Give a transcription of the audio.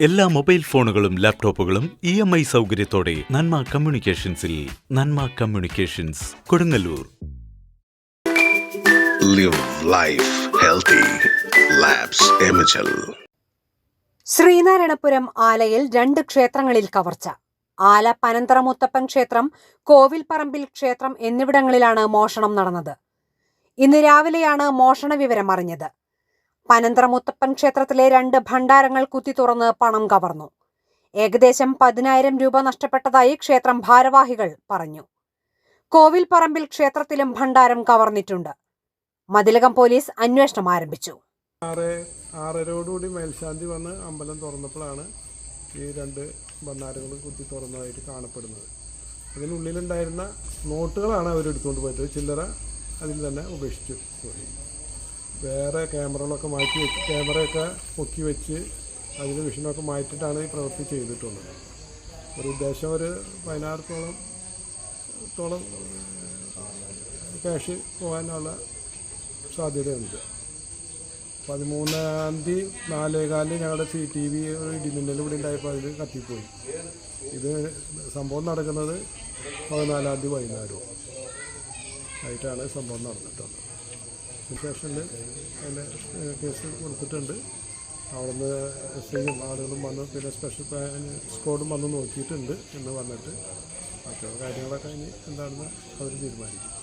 എല്ലാ മൊബൈൽ ഫോണുകളും ലാപ്ടോപ്പുകളും ഇ എം ഐ സൗകര്യത്തോടെ നന്മ കമ്മ്യൂണിക്കേഷൻസിൽ Nanma communications Kodungallur. Live life healthy. Sreenarayanapuram ആലയിൽ രണ്ട് ക്ഷേത്രങ്ങളിൽ കവർച്ച. ആല പനന്തറ മുത്തപ്പൻ ക്ഷേത്രം കോവിൽപ്പറമ്പിൽ ക്ഷേത്രം എന്നിവിടങ്ങളിലാണ് മോഷണം നടന്നത്. ഇന്ന് രാവിലെയാണ് മോഷണ വിവരം അറിഞ്ഞത്. പനന്തറ മുത്തപ്പൻ ക്ഷേത്രത്തിലെ രണ്ട് ഭണ്ഡാരങ്ങൾ കുത്തി തുറന്ന് പണം കവർന്നു. ഏകദേശം പതിനായിരം രൂപ നഷ്ടപ്പെട്ടതായി ക്ഷേത്രം ഭാരവാഹികൾ പറഞ്ഞു. കോവിൽപ്പറമ്പിൽ ക്ഷേത്രത്തിലും ഭണ്ഡാരം കവർന്നിട്ടുണ്ട്. മതിലകം പോലീസ് അന്വേഷണം ആരംഭിച്ചു. ആറ് മേൽശാന്തി വന്ന് അമ്പലം തുറന്നപ്പോഴാണ് ഈ രണ്ട് ഭണ്ണാരങ്ങൾ കുത്തി തുറന്നതായിട്ട് കാണപ്പെടുന്നത്. അതിനുള്ളിലുണ്ടായിരുന്ന നോട്ടുകളാണ് അവരെടുത്തുകൊണ്ട് പോയത്. ചില്ലറ അതിൽ തന്നെ ഉപേക്ഷിച്ചു പോയി. വേറെ ക്യാമറകളൊക്കെ മാറ്റി വെച്ച് ക്യാമറയൊക്കെ പൊക്കി വെച്ച് അതിന്റെ വിഷനൊക്കെ മാറ്റിയിട്ടാണ് ഈ പ്രവൃത്തി ചെയ്തിട്ടുള്ളത്. ഒരു ഉദ്ദേശം ഒരു പതിനാറത്തോളം ത്തോളം ക്യാഷ് പോകാനുള്ള സാധ്യതയുണ്ട്. പതിമൂന്നാം തീയതി നാലേകാലിൽ ഞങ്ങളുടെ സി ടി വി ഒരു ഇടിമിന്നൽ ഇവിടെ ഉണ്ടായപ്പോൾ അതിൽ കത്തിപ്പോയി. ഇത് സംഭവം നടക്കുന്നത് പതിനാലാം തീയതി വൈകുന്നേരവും ആയിട്ടാണ് സംഭവം നടന്നിട്ടുള്ളത്. സ്റ്റേഷനിൽ അതിന്റെ കേസ് കൊടുത്തിട്ടുണ്ട്. അവിടുന്ന് എസ് ഐയും ആളുകളും വന്ന് പിന്നെ സ്പെഷ്യൽ സ്ക്വാഡും വന്ന് നോക്കിയിട്ടുണ്ട് എന്ന് പറഞ്ഞിട്ട്. മറ്റുള്ള കാര്യങ്ങളൊക്കെ ഇനി എന്താണെന്ന് അവർ തീരുമാനിക്കും.